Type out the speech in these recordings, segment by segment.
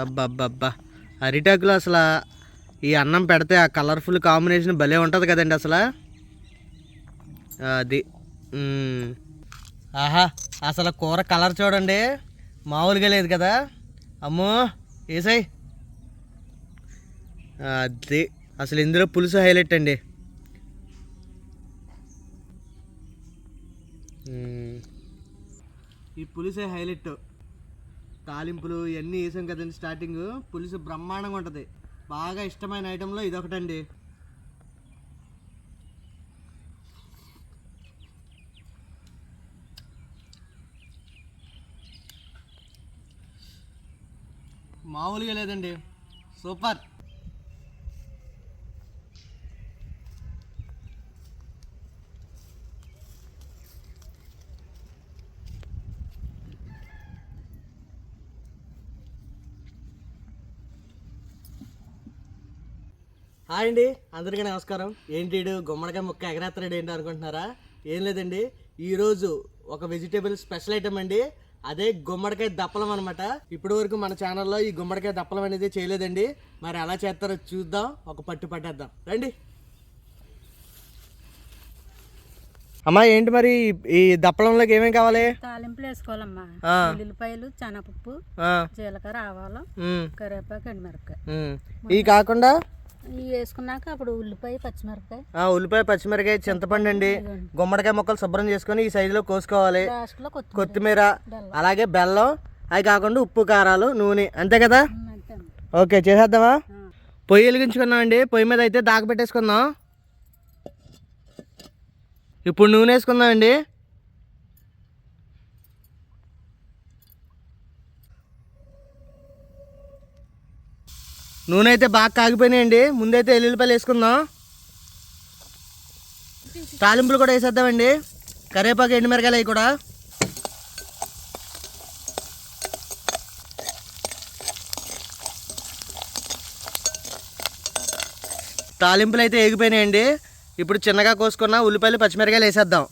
అబ్బబ్బబ్బా. అరిటాకులు అసలు ఈ అన్నం పెడితే ఆ కలర్ఫుల్ కాంబినేషన్ భలే ఉంటుంది కదండి అసలు. అది. ఆహా అసలు కూర కలర్ చూడండి. మామూలుగా లేదు కదా. అమ్మో ఏసాయి అది. అసలు ఇందులో పులుసు హైలైట్ అండి. ఈ పులుసే హైలైట్. తాలింపులు ఇవన్నీ వేసాం కదండి స్టార్టింగ్. పులుసు బ్రహ్మాండంగా ఉంటుంది. బాగా ఇష్టమైన ఐటెంలో ఇదొకటండి. మామూలుగా లేదండి. సూపర్. హాయ్ అండి అందరికీ నమస్కారం. ఏంటి గుమ్మడికాయ ముక్క ఎగరేత్తరాడు ఏంటి అనుకుంటున్నారా? ఏం లేదండి ఈరోజు ఒక వెజిటేబుల్ స్పెషల్ ఐటమ్ అండి. అదే గుమ్మడికాయ దప్పలం అనమాట ఇప్పటి వరకు మన ఛానల్లో ఈ గుమ్మడికాయ దప్పలం అనేది చేయలేదండి. మరి ఎలా చేస్తారో చూద్దాం ఒక పట్టు పట్టేద్దాం. రండి. అమ్మా ఏంటి మరి ఈ దప్పలంలోకి ఏమేమి కావాలి? తాలింపులు వేసుకోవాలమ్మా. ఉల్లిపాయలు శనగపప్పు జీలకర్ర ఆవాలు కరివేపాకు ఎండుమిరపకాయ. ఇవి కాకుండా వేసుకున్నాక అప్పుడు ఉల్లిపాయ పచ్చిమిరపకాయ. ఆ, ఉల్లిపాయ పచ్చిమిరకాయ చింతపండు అండి. గుమ్మడికాయ ముక్కలు శుభ్రం చేసుకొని ఈ సైజులో కోసుకోవాలి. కొత్తిమీర. అలాగే బెల్లం అవి కాకుండా ఉప్పు కారాలు నూనె. అంతే కదా. ఓకే చేసేద్దామా. పొయ్యి వెలిగించుకున్నాం అండి. పొయ్యి మీద అయితే దాక పెట్టేసుకుందాం. ఇప్పుడు నూనె వేసుకుందాం అండి. నూనె అయితే బాగా కాగిపోయినాయండి. ముందైతే ఎల్లుల్లిపాయలు వేసుకుందాం. తాలింపులు కూడా వేసేద్దామండి. కరివేపాకు ఎండుమిరకాయలు అవి కూడా. తాలింపులు అయితే ఏగిపోయినాయండి ఇప్పుడు చిన్నగా కోసుకున్న ఉల్లిపాయలు పచ్చిమిరకాయలు వేసేద్దాం.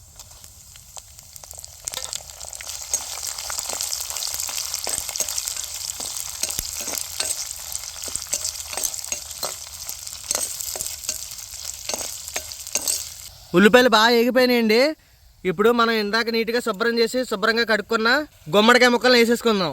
ఉల్లిపాయలు బాగా ఎగిపోయినాయండి ఇప్పుడు మనం ఇందాక నీట్గా శుభ్రం చేసి శుభ్రంగా కడుక్కున్న గుమ్మడికాయ ముక్కలు వేసేసుకుందాం.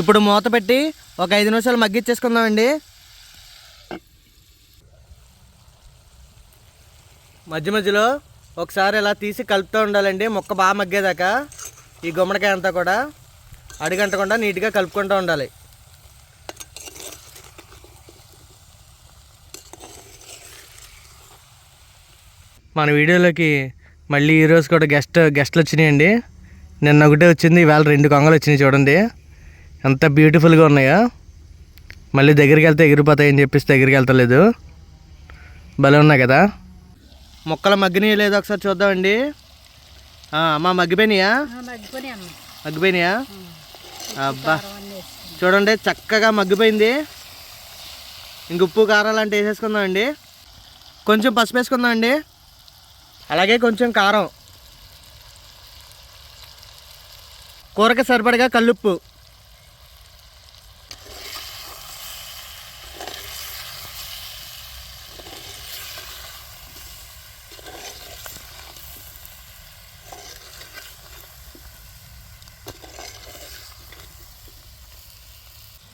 ఇప్పుడు మూత పెట్టి ఒక ఐదు నిమిషాలు మగ్గిచ్చేసుకుందామండి మధ్య మధ్యలో ఒకసారి ఇలా తీసి కలుపుతూ ఉండాలండి. ముక్క బాగా మగ్గేదాకా ఈ గుమ్మడికాయ అంతా కూడా అడిగంటకుండా నీట్గా కలుపుకుంటూ ఉండాలి. మన వీడియోలోకి మళ్ళీ ఈరోజు కూడా గెస్ట్ గెస్ట్లు వచ్చినాయండి. నిన్న ఒకటే వచ్చింది ఇవాళ రెండు కొంగలు వచ్చినాయి చూడండి. ఎంత బ్యూటిఫుల్గా ఉన్నాయో? మళ్ళీ దగ్గరికి వెళ్తే ఎగిరిపోతాయని చెప్పేసి దగ్గరికి వెళ్తలేదు. భలే ఉన్నాయి కదా? మొక్కలు మగ్గినాయి లేదో ఒకసారి చూద్దామండి? అమ్మా మగ్గిపోయినాయా? మగ్గిపోయినాయా అబ్బా. కారం. చూడండి చక్కగా మగ్గిపోయింది. ఇంక ఉప్పు కారాలు అంటే వేసేసుకుందామండి. కొంచెం పసుపు వేసుకుందామండి. అలాగే కొంచెం కారం. కూరకి సరిపడగా కల్లుప్పు.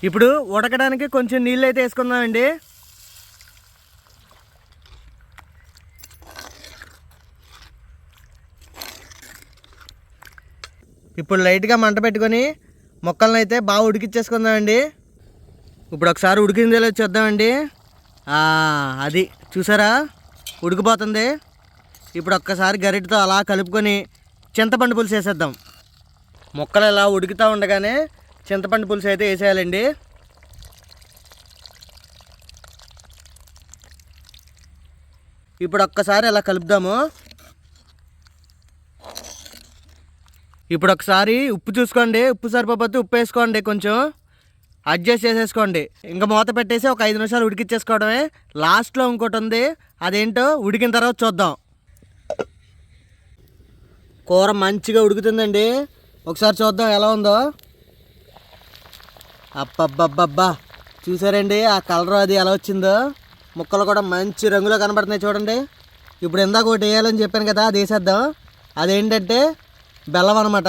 ఇప్పుడు ఉడకడానికి కొంచెం నీళ్ళు అయితే వేసుకుందామండి. ఇప్పుడు లైట్గా మంట పెట్టుకొని మొక్కలను అయితే బాగా ఉడికిచ్చేసుకుందామండి. ఇప్పుడు ఒకసారి ఉడికిందో చూద్దామండి. అది చూసారా? ఉడికిపోతుంది. ఇప్పుడు ఒక్కసారి గరిటతో అలా కలుపుకొని చింతపండు పులుసు వేసేద్దాం. మొక్కలు ఇలా ఉడుకుతూ ఉండగానే చింతపండు పులుసు అయితే వేసేయాలండి. ఇప్పుడు ఒక్కసారి ఇలా కలుపుదాము. ఇప్పుడు ఒకసారి ఉప్పు చూసుకోండి ఉప్పు సరిపోతే ఉప్పు వేసుకోండి కొంచెం. అడ్జస్ట్ చేసేసుకోండి. ఇంకా మూత పెట్టేసి ఒక ఐదు నిమిషాలు ఉడికిచ్చేసుకోవడమే. లాస్ట్లో ఇంకోటి ఉంది. అదేంటో ఉడికిన తర్వాత చూద్దాం. కూర మంచిగా ఉడుకుతుందండి. ఒకసారి చూద్దాం ఎలా ఉందో. అబ్బబ్బబ్బబ్బా. చూసారండి ఆ కలర్ అది ఎలా వచ్చిందో? ముక్కలు కూడా మంచి రంగులో కనబడుతున్నాయి చూడండి. ఇప్పుడు ఇందాక ఒకటి వేయాలని చెప్పాను కదా అది వేసేద్దాం. అదేంటంటే బెల్లం అనమాట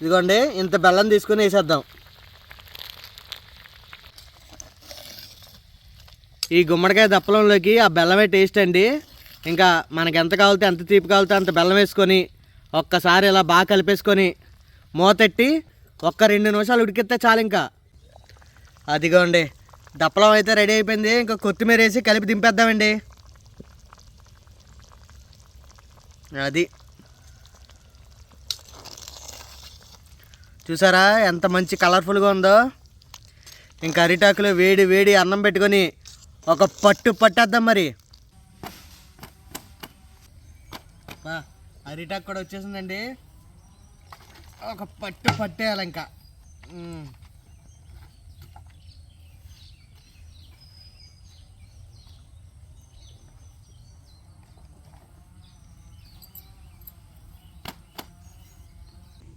ఇదిగోండి ఇంత బెల్లం తీసుకొని వేసేద్దాం. ఈ గుమ్మడికాయ దప్పలంలోకి ఆ బెల్లమే టేస్ట్ అండి. ఇంకా మనకి ఎంత కావాలితే ఎంత తీపి కావాలితే అంత బెల్లం వేసుకొని ఒక్కసారి ఇలా బాగా కలిపేసుకొని మూతెట్టి ఒక్క రెండు నిమిషాలు ఉడికిస్తే చాలు ఇంకా. అదిగోండి దప్పలం అయితే రెడీ అయిపోయింది. ఇంకా కొత్తిమీర వేసి కలిపి దింపేద్దామండి. అది. చూసారా ఎంత మంచి కలర్ఫుల్గా ఉందో? ఇంకా అరిటాకులో వేడి వేడి అన్నం పెట్టుకొని ఒక పట్టు పట్టేద్దాం మరి. అరిటాకు కూడా వచ్చేసిందండి. ఒక పట్టు పట్టేయాలి ఇంకా. మ్మ్.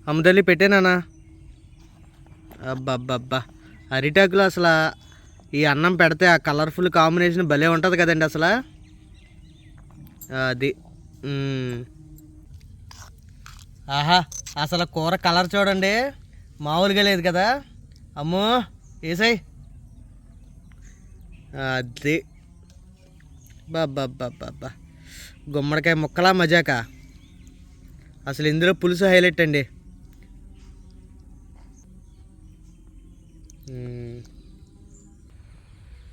అమ్మదల్లి అబ్బబ్బబ్బా. అరిటాకులు అసలు ఈ అన్నం పెడితే ఆ కలర్ఫుల్ కాంబినేషన్ భలే ఉంటుంది కదండి అసలు. అది. ఆహా అసలు కూర కలర్ చూడండి. మామూలుగా లేదు కదా. అమ్మో ఏసాయి అది. బాబ్బా గుమ్మడికాయ ముక్కలా మజాక? అసలు ఇందులో పులుసు హైలైట్ అండి.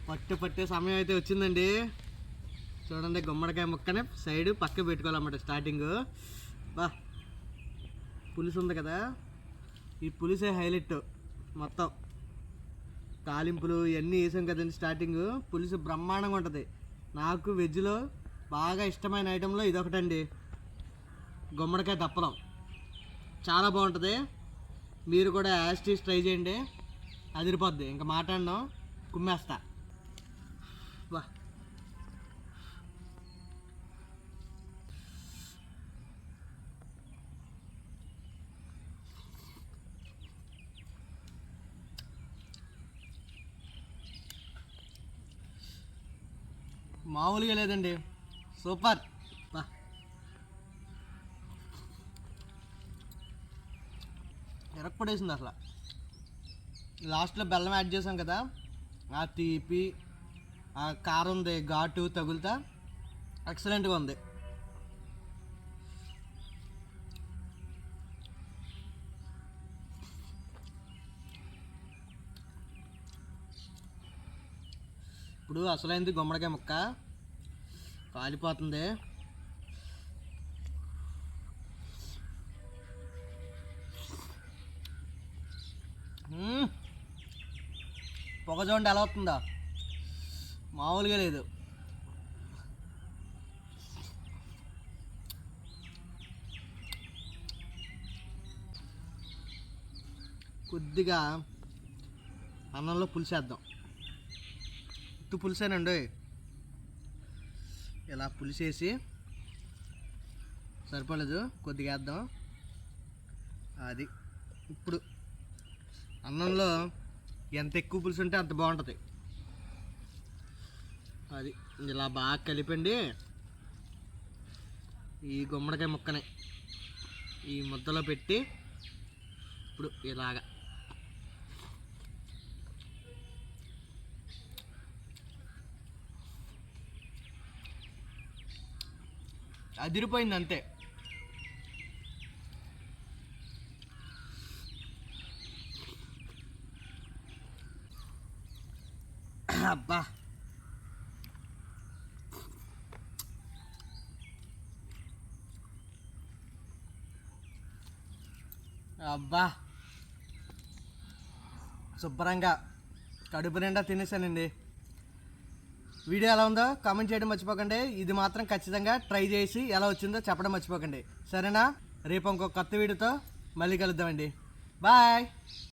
పట్టు పట్టే సమయం అయితే వచ్చిందండి. చూడండి గుమ్మడికాయ ముక్కనే సైడ్ పక్క పెట్టుకోవాలన్నమాట స్టార్టింగ్. బా. పులుసు ఉంది కదా. ఈ పులుసే హైలైట్ మొత్తం. తాలింపులు ఇవన్నీ వేసాం కదండి స్టార్టింగ్ పులుసు బ్రహ్మాండంగా ఉంటుంది. నాకు వెజ్లో బాగా ఇష్టమైన ఐటెంలో ఇదొకటండి. గుమ్మడికాయ దప్పలం. చాలా బాగుంటుంది. మీరు కూడా యాస్టీస్ ట్రై చేయండి. అదిరిపోద్ది. ఇంకా మాట్లాడినాం కుమ్మేస్తా. వా. మామూలుగా లేదండి. సూపర్. ఎరక్కడేసింది అసలు. లాస్ట్లో బెల్లం యాడ్ చేసాం కదా ఆ తీపి ఆ కారం ఉంది ఘాటు తగులుతా ఎక్సలెంట్గా ఉంది. చూడు అసలైంది గుమ్మడికాయ ముక్క. కాలిపోతుంది. పొగ చూడండి ఎలా అవుతుందా మామూలుగా లేదు. కొద్దిగా అన్నంలో పులిసేద్దాం. ఉత్తి పులిసేనండి. ఇలా పులిసేసి సరిపోలేదు కొద్దిగా వేద్దాం. అది ఇప్పుడు అన్నంలో ఎంత ఎక్కువ పులుసు ఉంటే అంత బాగుంటుంది. అది ఇలా బాగా కలిపండి. ఈ గుమ్మడికాయ ముక్కని ఈ ముద్దలో పెట్టి ఇప్పుడు ఇలాగా అదిరిపోయింది అంతే అబ్బా. అబ్బా. శుభ్రంగా కడుపు నిండా తినేసానండి. వీడియో ఎలా ఉందో కామెంట్ చేయడం మర్చిపోకండి. ఇది మాత్రం ఖచ్చితంగా ట్రై చేసి ఎలా వచ్చిందో చెప్పడం మర్చిపోకండి. సరేనా? రేపు ఇంకో కొత్త వీడియోతో మళ్ళీ కలుద్దామండి. బాయ్!